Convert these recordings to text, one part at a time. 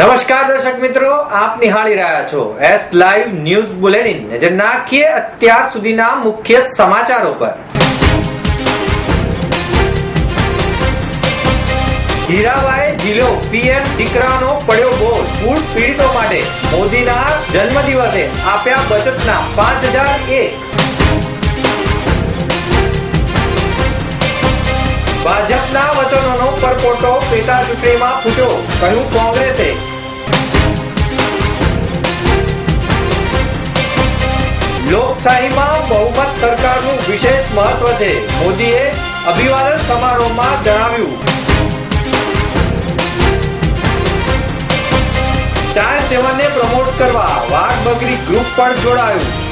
નમસ્કાર દર્શક મિત્રો, આપ નિહાળી રહ્યા છો એસ લાઈવ ન્યૂઝ બુલેટિન નજર નાખીએ અત્યાર સુધીના મુખ્ય સમાચારો પર. હીરાબાએ જિલ્લો પીએમ દીકરાનો પડ્યો બોલ ફૂડ પીડિતો માટે મોદીના જન્મદિવસે આપ્યા બચતના પાંચ હજાર એક. ભાજપના વચનોનો પરપોટો પેટા ચૂંટણીમાં ફૂટ્યો. કહ્યું કોંગ્રેસે લોકશાહીમાં બહુમત સરકારનું વિશેષ મહત્વ છે. મોદીએ અભિવાદન સમારોહમાં જણાવ્યું. ચાર સેવાને પ્રમોટ કરવા વાઘ બગડી ગ્રુપ પણ જોડાયું.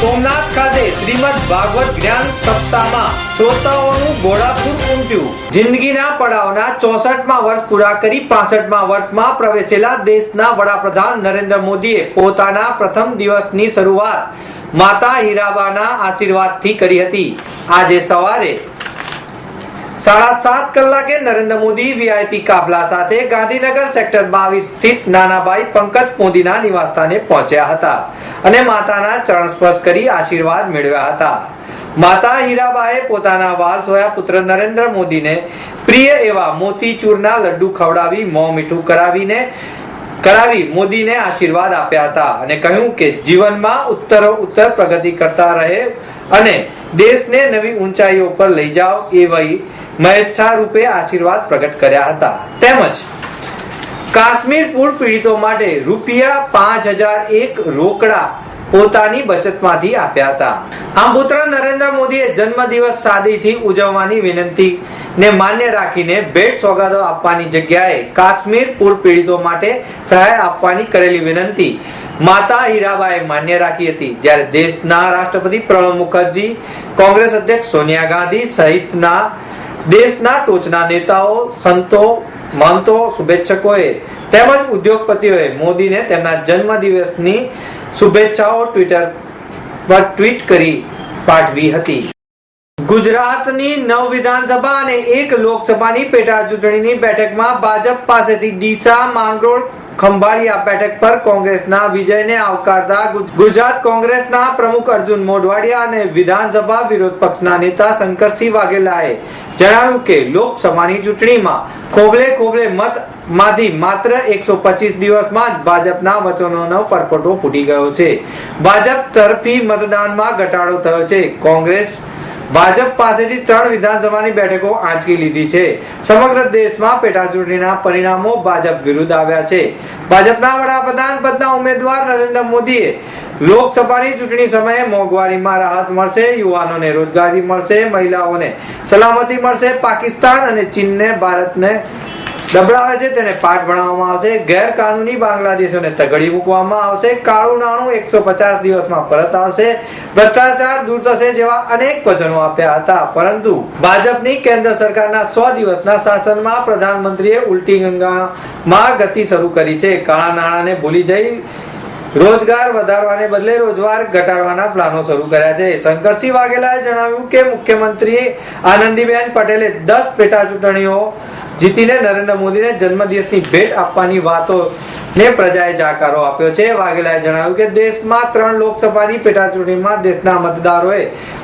સોમનાથ ખાતે શ્રીમદ ભાગવત જ્ઞાન સપ્તાહમાં શ્રોતાઓનું ઘોડાપુર ઉમટ્યું. જિંદગીના પડાવના ચોસઠમાં વર્ષ પૂરા કરી પાસઠમાં વર્ષમાં પ્રવેશેલા દેશના વડાપ્રધાન નરેન્દ્ર મોદીએ પોતાના પ્રથમ દિવસની શરૂઆત માતા હીરાબાના આશીર્વાદથી કરી હતી. આજે સવારે સાડા સાત કલાકે નરેન્દ્ર મોદી વીઆઈપી કાફલા સાથે ગાંધીનગર સેક્ટર બાવીસ સ્થિત નાનાભાઈ પંકજ મોદીના નિવાસસ્થાને પહોંચ્યા હતા. અને માતાના ચરણ સ્પર્શ કરી આશીર્વાદ મેળવ્યા હતા. માતા હીરાબાએ પોતાના વાલ સોયા પુત્ર નરેન્દ્ર મોદીને પ્રિય એવા મોતીચૂરના લડ્ડુ ખવડાવી મોં મીઠું કરાવીને, કરાવી મોદીને આશીર્વાદ આપ્યા હતા અને કહ્યું કે જીવનમાં ઉત્તરો ઉત્તર પ્રગતિ કરતા રહે અને દેશને નવી ઊંચાઈઓ પર લઈ જાઓ એવી મહેચ્છા રૂપે આશીર્વાદ પ્રગટ કર્યા હતા. તેમજ કાશ્મીર પૂર પીડિતો માટે રૂપિયા પાંચ હજાર એક રોકડા પોતાની બચતમાંથી આપ્યા હતા. આમ પુત્ર નરેન્દ્ર મોદીએ જન્મદિવસ સાદીથી ઉજવવાની વિનંતી ને માન્ય રાખીને ભેટ સોગાદો આપવાની જગ્યાએ કાશ્મીર પૂર પીડિતો માટે સહાય આપવાની કરેલી વિનંતી માતા હીરાબાએ માન્ય રાખી હતી. જ્યારે દેશના રાષ્ટ્રપતિ પ્રણવ મુખર્જી, કોંગ્રેસ અધ્યક્ષ સોનિયા ગાંધી સહિતના દેશના ટોચના નેતાઓ, સંતો મહંતો શુભેચ્છકોએ. તેમજ ઉદ્યોગપતિઓએ મોદીને તેમના જન્મદિવસની શુભેચ્છાઓ ટ્વિટર પર ટ્વીટ કરી પાઠવી હતી. ગુજરાતની નવ વિધાનસભા અને એક લોકસભાની પેટા ચૂંટણીની બેઠકમાં ભાજપ પાસેથી ડીસા માંગરોળ ખંભાળિયા બેઠક પર કોંગ્રેસના વિજયને આવકારતા ગુજરાત કોંગ્રેસના પ્રમુખ અર્જુન મોઢવાડિયા અને વિધાનસભા વિરોધ પક્ષના નેતા શંકરસિંહ વાઘેલાએ જણાવ્યું કે લોકસભાની ચૂંટણીમાં ખોબલે ખોબલે મતમાંથી માત્ર એકસો પચીસ દિવસમાં જ ભાજપના વચનોનો પરપોટો ફૂટી ગયો છે. ભાજપ તરફી મતદાનમાં ઘટાડો થયો છે. કોંગ્રેસ ભાજપ પાસેથી ત્રણ વિધાનસભાની બેઠકો આંચકી લીધી છે. સમગ્ર દેશમાં પેટા ચૂંટણીના પરિણામો ભાજપ વિરુદ્ધ આવ્યા છે. ભાજપના વડાપ્રધાન પદના ઉમેદવાર નરેન્દ્ર મોદીએ લોકસભાની ચૂંટણી સમયે મોંઘવારીમાં રાહત મળશે, યુવાનોને રોજગારી મળશે, મહિલાઓને સલામતી મળશે. પાકિસ્તાન અને ચીનને ભારતને દબડાવે છે તેને પાઠ ભણાવવામાં આવશે. ગેરકાનૂની બાંગ્લાદેશોને તગડી મૂકવામાં આવશે. કાળું નાણું એકસો પચાસ દિવસમાં પરત આવશે. ભ્રષ્ટાચાર દૂર થશે જેવા અનેક વચનો આપ્યા હતા. પરંતુ ભાજપની કેન્દ્ર સરકારના સો દિવસના શાસનમાં પ્રધાનમંત્રીએ ઉલટી ગંગામાં ગતિ શરૂ કરી છે. કાળા નાણાંને ભૂલી જઈ રોજગાર વધારવાને બદલે રોજગાર ઘટાડવાના પ્લાનો શરૂ કર્યા છે. શંકરસિંહ વાઘેલાએ જણાવ્યું કે મુખ્યમંત્રી આનંદીબેન પટેલે દસ પેટા ચૂંટણીઓ જીતીને નરેન્દ્ર મોદીને જન્મદિવસની ભેટ આપવાની વાતો ને પ્રજાએ જાકારો આપ્યો છે. વાઘેલાએ જણાવ્યું કે દેશમાં ત્રણ લોકસભાની પેટા ચૂંટણીમાં દેશના મતદારોએ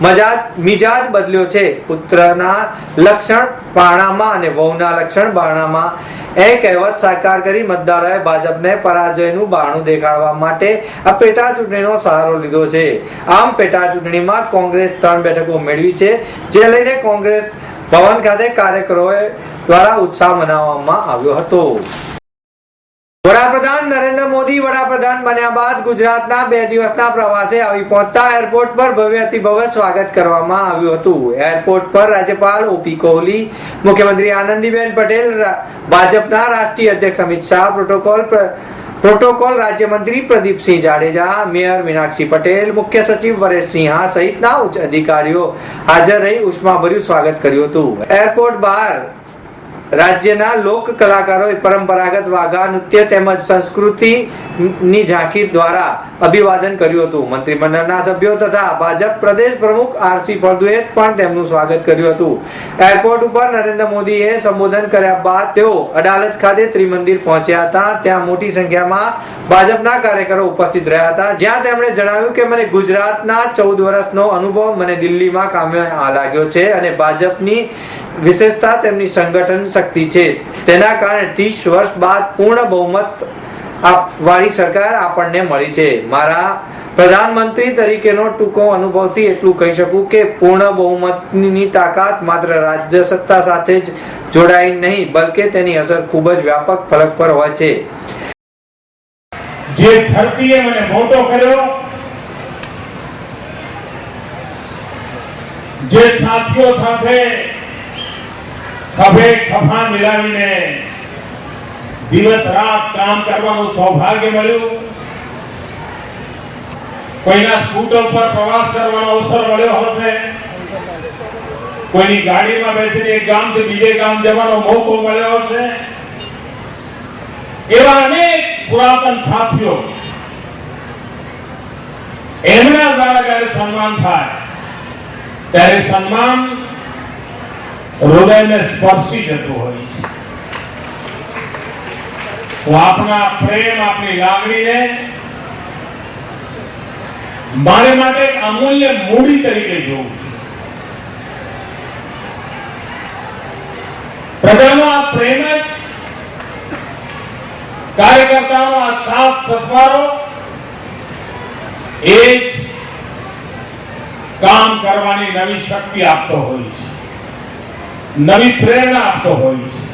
મજાજ, મિજાજ બદલ્યો છે. પુત્રના લક્ષણ પારણામાં અને વહુના લક્ષણ બાણામાં એ કહેવત સાકાર કરી મતદારોએ ભાજપને પરાજયનું બહાણું દેખાડવા માટે આ પેટા ચૂંટણીનો સહારો લીધો છે. આમ પેટા ચૂંટણીમાં કોંગ્રેસ ત્રણ બેઠકો મેળવી છે. જે લઈને કોંગ્રેસ ભવન ખાતે કાર્યકરોએ દ્વારા ઉત્સાહ મનાવવામાં આવ્યો હતો. વડાપ્રધાન નરેન્દ્ર મોદી વડાપ્રધાન બન્યા બાદ ગુજરાતના બે દિવસના પ્રવાસે આવી પહોંચતા એરપોર્ટ પર ભવ્યથી ભવ્ય સ્વાગત કરવામાં આવ્યું હતું. એરપોર્ટ પર રાજ્યપાલ ઓપી કોહલી, મુખ્યમંત્રી આનંદીબેન પટેલ ભાજપના રાષ્ટ્રીય અધ્યક્ષ અમિત શાહ, પ્રોટોકોલ પ્રોટોકોલ રાજ્યમંત્રી પ્રદીપસિંહ જાડેજા, મેયર મીનાક્ષી પટેલ, મુખ્ય સચિવ વરેશ સિંહા સહિતના ઉચ્ચ અધિકારીઓ હાજર રહી ઉષ્માભર્યું સ્વાગત કર્યું હતું. એરપોર્ટ બહાર રાજ્યના લોક કલાકારોએ પરંપરાગત વાઘા નૃત્ય તેમજ સંસ્કૃતિની ઝાંખી દ્વારા અભિવાદન કર્યું હતું. મંત્રીમંડળના સભ્યો તથા ભાજપ પ્રદેશ પ્રમુખ આરસી ફળદુએ પણ તેમનું સ્વાગત કર્યું હતું. એરપોર્ટ ઉપર નરેન્દ્ર મોદીએ સંબોધન કર્યા બાદ તેઓ અડાલજ ખાતે ત્રિમંદિર પહોંચ્યા હતા. ત્યાં મોટી સંખ્યામાં ભાજપના કાર્યકરો ઉપસ્થિત રહ્યા હતા. જ્યાં તેમણે જણાવ્યું કે, મને ગુજરાતના ચૌદ વર્ષનો અનુભવ મને દિલ્હીમાં કામે લાગ્યો છે અને ભાજપની વિશેષતા તેમની સંગઠન શક્તિ છે. તેના કારણે ત્રીસ વર્ષ બાદ પૂર્ણ બહુમત વાળી સરકાર આપણને મળી છે. મારા પ્રધાનમંત્રી તરીકેનો ટૂંકો અનુભવથી એટલું કહી શકું કે પૂર્ણ બહુમતની તાકાત માત્ર રાજ્ય સત્તા સાથે જ જોડાઈ નહીં, બલકે તેની અસર ખૂબ જ વ્યાપક ફલક પર હોય છે. જે ધરતીએ મને મોટો કર્યો, જે સાથીઓ સાથે ખભે ખભા મિલાવીને દિવસ રાત કામ કરવાનું સૌભાગ્ય મળ્યું. કોઈના સ્કૂટર પર પ્રવાસ કરવાનો અવસર મળ્યો હશે. કોઈની ગાડીમાં બેસીને એક ગામથી બીજે ગામ જવાનો મોકો મળ્યો હશે. એવા અનેક પુરાતન સાથીઓ એમના દ્વારા જ્યારે સન્માન થાય, ત્યારે સન્માન હૃદયને સ્પર્શી જતો હોય છે. તો આપના પ્રેમ આપની લાગણીને મારે માટે અમૂલ્ય મૂડી તરીકે જોવું પ્રજાનો આ પ્રેમ જ કાર્યકર્તાનો આ સાથ સથવારો એ જ કામ કરવાની નવી શક્તિ આપતો હોય છે. નવી પ્રેરણા આપતો છે.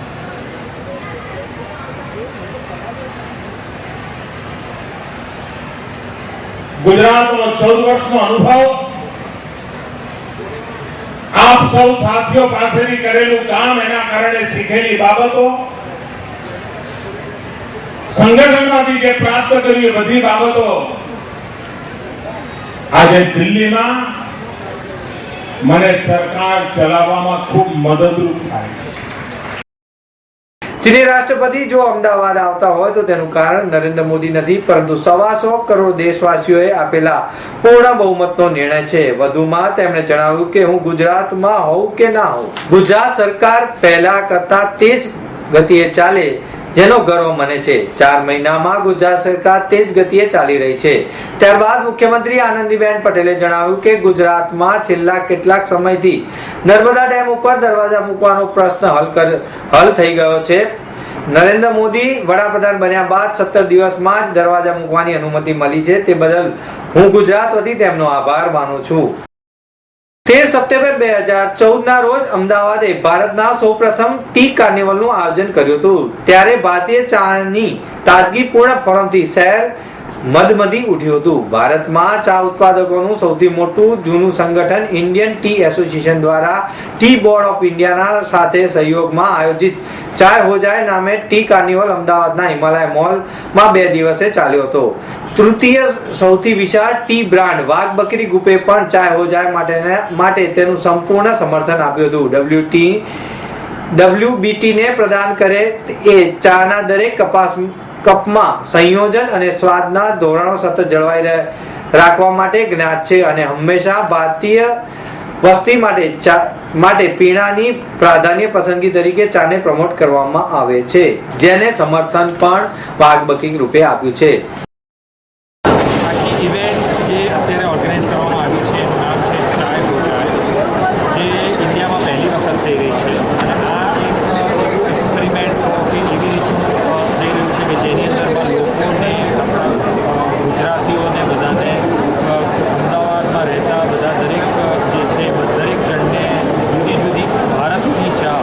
ગુજરાતનો ચૌદ વર્ષનો અનુભવ. આપ સૌ સાથીઓ પાસેથી કરેલું કામ એના કારણે શીખેલી બાબતો. સંગઠનમાંથી જે પ્રાપ્ત કર્યું બધી બાબતો આજે દિલ્હીમાં મને સરકાર ચલાવવામાં ખૂબ મદદરૂપ થાય ચીની રાષ્ટ્રપતિ જો અમદાવાદ આવતા હોય તો તેનું કારણ નરેન્દ્ર મોદી નથી, પરંતુ સવાસો કરોડ દેશવાસીઓએ આપેલા પૂર્ણ બહુમતનો નિર્ણય છે. વધુમાં તેમણે જણાવ્યું કે હું ગુજરાતમાં હોઉં કે ના હોઉં? ગુજરાત સરકાર પહેલા કરતા તેજ ગતિએ ચાલે જેનો ગર્વ મને છે. ચાર મહિનામાં ગુજરાત સરકાર તેજ ગતિએ ચાલી રહી છે. ત્યારબાદ મુખ્યમંત્રી આનંદીબેન પટેલે જણાવ્યું કે ગુજરાતમાં છેલ્લા કેટલાક સમયથી નર્મદા ડેમ ઉપર દરવાજા મૂકવાનો પ્રશ્ન હલ કર, હલ થઈ ગયો છે. નરેન્દ્ર મોદી વડાપ્રધાન બન્યા બાદ સત્તર દિવસમાં જ દરવાજા મૂકવાની અનુમતિ મળી છે. તે બદલ હું ગુજરાત વતી તેમનો આભાર માનું છું. તેર સપ્ટેમ્બર બે હજાર ચૌદ ના રોજ અમદાવાદે ભારતના સૌપ્રથમ ટી કાર્નિવલનું આયોજન કર્યું હતું. ત્યારે ભારતીય ચાની તાજગીપૂર્ણ ફોરમથી શહેર મદમદી ઉઠ્યું હતું. ભારતમાં ચા ઉત્પાદકોનું સૌથી મોટું જૂનું સંગઠન ઇન્ડિયન ટી એસોસિએશન દ્વારા ટી બોર્ડ ઓફ ઇન્ડિયાના સાથે સહયોગમાં આયોજિત ચાય હો જાય નામે ટી કાર્નિવલ અમદાવાદના હિમાલય મોલમાં બે દિવસે ચાલ્યો હતો. તૃતીય સૌથી વિશાળ ટી બ્રાન્ડ વાઘ બકરી ગ્રુપે પણ ચાય હો જાય માટે તેનું સંપૂર્ણ સમર્થન આપ્યું હતું. ડબ્લ્યુટી ડબલ્યુબીટીને પ્રદાન કરે એ ચાના દરેક કપાસ કપમાં સંયોજન અને સ્વાદના ધોરણો સતત જળવાઈ રાખવા માટે જ્ઞાત છે અને હંમેશા ભારતીય વસ્તી માટે માટે પીણાની પ્રાધાન્ય પસંદગી તરીકે ચાને પ્રમોટ કરવામાં આવે છે, જેને સમર્થન પણ બકિંગ રૂપે આપ્યું છે આખી ઇવેન્ટ જે અત્યારે ઓર્ગેનાઇઝ કરવામાં આવી છે એનું નામ છે ચાય ગો ચાય જે ઇન્ડિયામાં પહેલી વખત થઈ રહી છે અને આ એક એક એક્સપેરિમેન્ટ કે એવી રીતનું અ, થઈ રહ્યું છે કે જેની અંદરમાં લોકોને આપણા અ, ગુજરાતીઓને બધાને અ, અમદાવાદમાં રહેતા બધા દરેક અ, જે છે દરેક જણને જુદી જુદી ભારતની ચા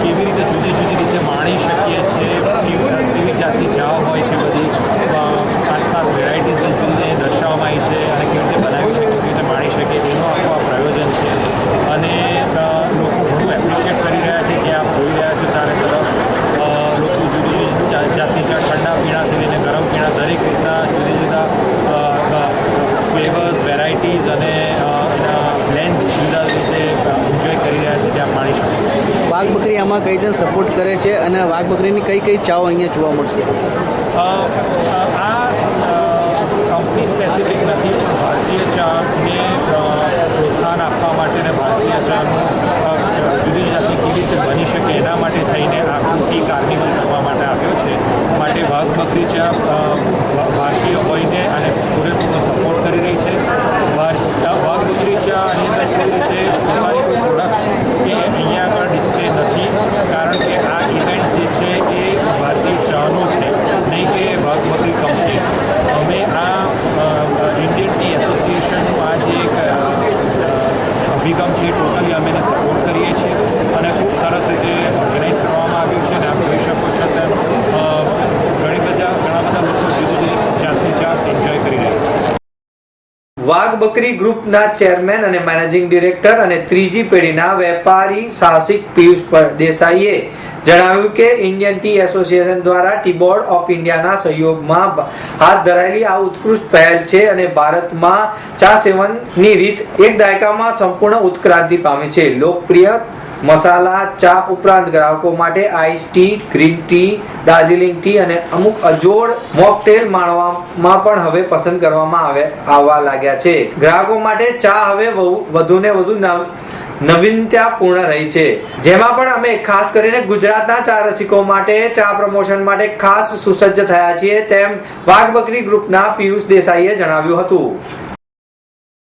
કેવી રીતે જુદી જુદી રીતે માણી શકીએ છીએ કેવી કેવી જાતની ચા હોય છે બધી અ, સપોર્ટ કરે છે અને વાઘ બકરીની કઈ કઈ ચાવ અહીંયા જોવા મળશે? આ કંપની સ્પેસિફિક નથી. ભારતીય ચાને પ્રોત્સાહન આપવા માટે અને ભારતીય ચાનું જુદી જાતની કેવી રીતે બની શકે એના માટે થઈને આખું ટી કાર્નિવલ કરવા માટે આવ્યો છે. માટે વાઘ બકરી ચા ભારતીય હોઈને અને પૂરેપૂરો સપોર્ટ કરી રહી છે. આ વાઘ બકરી ચા આની કઈ રીતે પોતાની કોઈ પ્રોડક્ટ્સ કે અહીંયા આગળ ડિસ્પ્લે નથી કારણ કે આ ઇવેન્ટ જે છે એ ભારતીય ચાનો છે, નહીં કે બકરી કંપની અમે આ ઇન્ડિયન ટી એસોસિએશનનું આ જે એક અ, અ, અભિગમ છે એ ટોટલી અમે એને સપોર્ટ કરીએ છીએ અને ખૂબ સરસ રીતે ઓર્ગેનાઇઝ કરવામાં આવ્યું છે અને આપ જોઈ શકો છો તેમ અ, ઘણી બધા ઘણા બધા લોકો જુદી જુદી જાતની ચા એન્જોય કરી રહ્યા છે વાઘ બકરી ગ્રુપના ચેરમેન અને મેનેજિંગ ડિરેક્ટર અને ત્રીજી પેઢીના વેપારી સાહસિક પિયુષ દેસાઈએ જણાવ્યું કે ઇન્ડિયન ટી એસોસિએશન દ્વારા ટી બોર્ડ ઓફ ઇન્ડિયાના સહયોગમાં હાથ ધરાયેલી આ ઉત્કૃષ્ટ પહેલ છે અને ભારતમાં ચા સેવનની રીત એક દાયકામાં સંપૂર્ણ ઉત્ક્રાંતિ પામી છે. લોકપ્રિય મસાલા, ચા ઉપરાંત ગ્રાહકો માટે ice tea, green tea, Darjeeling tea અને અમુક અજોડ મોકટેલ માણવામાં પણ હવે પસંદ કરવામાં આવે, આવવા લાગ્યા છે. ગ્રાહકો માટે ચા હવે વધુ- ને વધુ નવ- નવીનતાપૂર્ણ રહી છે. જેમાં પણ અમે ખાસ કરીને ગુજરાતના ચા રસિકો માટે, ચા પ્રમોશન માટે ખાસ સુસજ્જ થયા છીએ તેમ વાઘ બકરી ગ્રુપના પિયુષ દેસાઈએ જણાવ્યું હતું.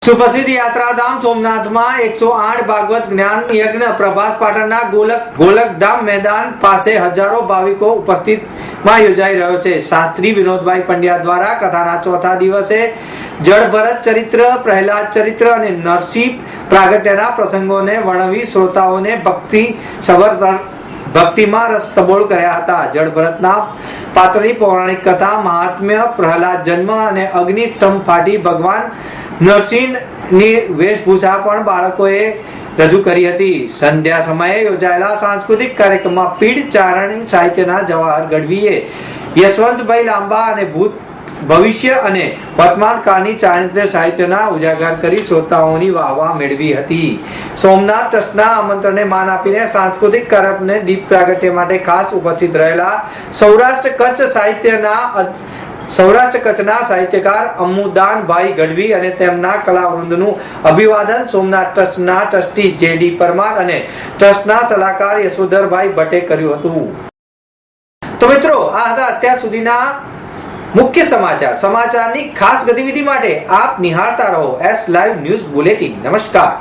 સુપ્રસિદ્ધ યાત્રાધામ સોમનાથમાં એકસો આઠ ભાગવત જ્ઞાન યજ્ઞ પ્રભાસ પાટણના ગોલક ગોલકધામ મેદાન પાસે હજારો ભાવિકો ઉપસ્થિતમાં યોજાઈ રહ્યો છે. શાસ્ત્રી વિનોદભાઈ પંડ્યા દ્વારા કથાના ચોથા દિવસે જળભરત ચરિત્ર, પ્રહલાદ ચરિત્ર અને નરસિંહ પ્રાગટ્યના પ્રસંગોને વર્ણવી શ્રોતાઓને ભક્તિ સબર ભક્તિમાં રસ તબોળ કર્યા હતા. જળભરતના પાત્રની પૌરાણિક કથા, મહાત્મ્ય, પ્રહલાદ જન્મ અને અગ્નિસ્તંભ ફાટી ભગવાન નરસિંહની વેશભૂષા પણ બાળકોએ રજૂ કરી હતી. સંધ્યા સમયે યોજાયેલા સાંસ્કૃતિક કાર્યક્રમમાં પીડ ચારણી સાહિત્યના જવાહર ગઢવીએ યશવંતભાઈ લાંબા અને ભૂત ભવિષ્ય અને વર્તમાન કાળની ચારિત્ર્ય સાહિત્યના ઉજાગર કરી શ્રોતાઓની વાહવા મેળવી હતી. સોમનાથ ટ્રસ્ટના આમંત્રણને માન આપીને સાંસ્કૃતિક કાર્યક્રમને દીપ પ્રાગટ્ય માટે ખાસ ઉપસ્થિત રહેલા સૌરાષ્ટ્ર કચ્છ સાહિત્યના સૌરાષ્ટ્ર કચ્છના સાહિત્યકાર અમુદાનભાઈ ગઢવી અને તેમના કલાવૃંદનું અભિવાદન સોમનાથ ટ્રસ્ટના ટ્રસ્ટી જે ડી પરમાર અને ટ્રસ્ટના સલાહકાર યશોધરભાઈ ભટ્ટે કર્યું હતું. તો મિત્રો, આ હતા અત્યાર સુધીના મુખ્ય સમાચાર. સમાચારની ખાસ ગતિવિધિ માટે આપ નિહાળતા રહો. S live news bulletin. નમસ્કાર.